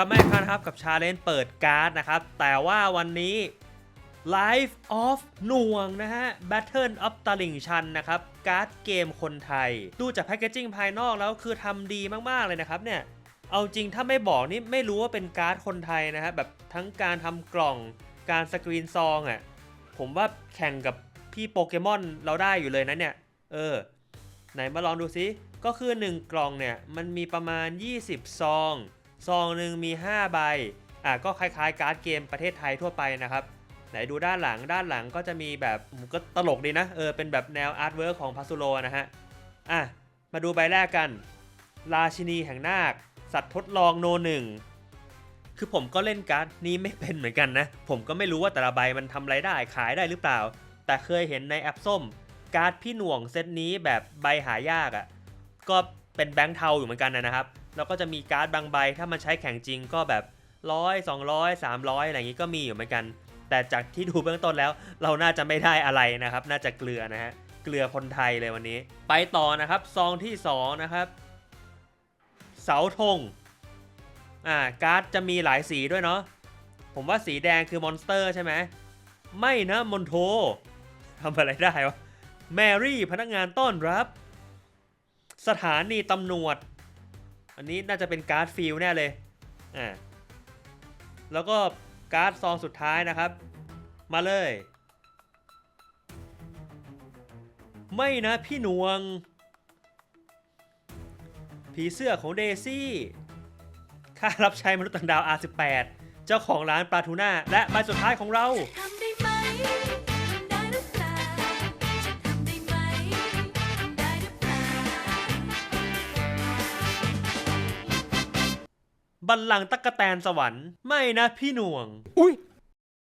กลับมาอีกครั้งนะครับกับชาเลนจ์เปิดการ์ดนะครับ แต่ว่าวันนี้ Life of หน่วงนะฮะ Battle of ตลิ่งชันนะครับ การ์ดเกมคนไทย ดูจากแพคเกจิ้งภายนอกแล้วคือทำดีมาก ๆ เลยนะครับเนี่ย เอาจริงถ้าไม่บอกนี่ไม่รู้ว่าเป็นการ์ดคนไทยนะฮะแบบทั้งการทำกล่องการสกรีนซองอะ่ะผมว่าแข่งกับพี่โปเกมอนเราได้อยู่เลยนะเนี่ย เออ ไหนมาลองดูซิ ก็คือ 1 กล่องเนี่ย มันมีประมาณ 20 ซอง ซองหนึ่งมี 5 ใบอะก็คล้ายๆ การ์ดเกมประเทศไทยทั่วไปนะครับ ไหนดูด้านหลังด้านหลังก็จะมีแบบก็ตลกดีนะเออเป็นแบบแนวอาร์ตเวิร์กของพัสโลนะฮะอะมาดูใบแรกกัน ราชินีแห่งนาค สัตว์ทดลองโนหนึ่งคือผมก็เล่นการ์ดนี้ไม่เป็นเหมือนกันนะ ผมก็ไม่รู้ว่าแต่ละใบมันทำอะไรได้ขายได้หรือเปล่า แต่เคยเห็นในแอปส้ม การ์ดพี่หน่วงเซตนี้แบบใบหายากอะ่ะก็เป็นแบงค์เทาอยู่เหมือนกันนะครับแล้วก็จะมีการ์ดบางใบ ถ้ามันใช้แข่งจริงก็แบบร้อยสองร้อยสามร้อยอะไรอย่างนี้ก็มีอยู่เหมือนกัน แต่จากที่ดูเบื้องต้นแล้ว เราน่าจะไม่ได้อะไรนะครับ น่าจะเกลือนะฮะเกลือคนไทยเลยวันนี้ ไปต่อนะครับซองที่สองนะครับเสาธงอ่าการ์ดจะมีหลายสีด้วยเนาะผมว่าสีแดงคือมอนสเตอร์ใช่ไหมไม่นะมอนโททำอะไรได้วะแมรี่พนักงานต้อนรับ สถานีตำรวจ อันนี้น่าจะเป็นการ์ดฟิลแน่เลยอ่าแล้วก็การ์ดซองสุดท้ายนะครับ มาเลย ไม่นะพี่หนวง ผีเสื้อของเดซี่ค่ารับใช้มนุษย์ต่างดาว R18 เจ้าของร้านปลาทูน่าและใบสุดท้ายของเราทำได้ไหม บัลลังก์ตะกกะแตนสวรรค์ ไม่นะพี่หน่วง อุ้ย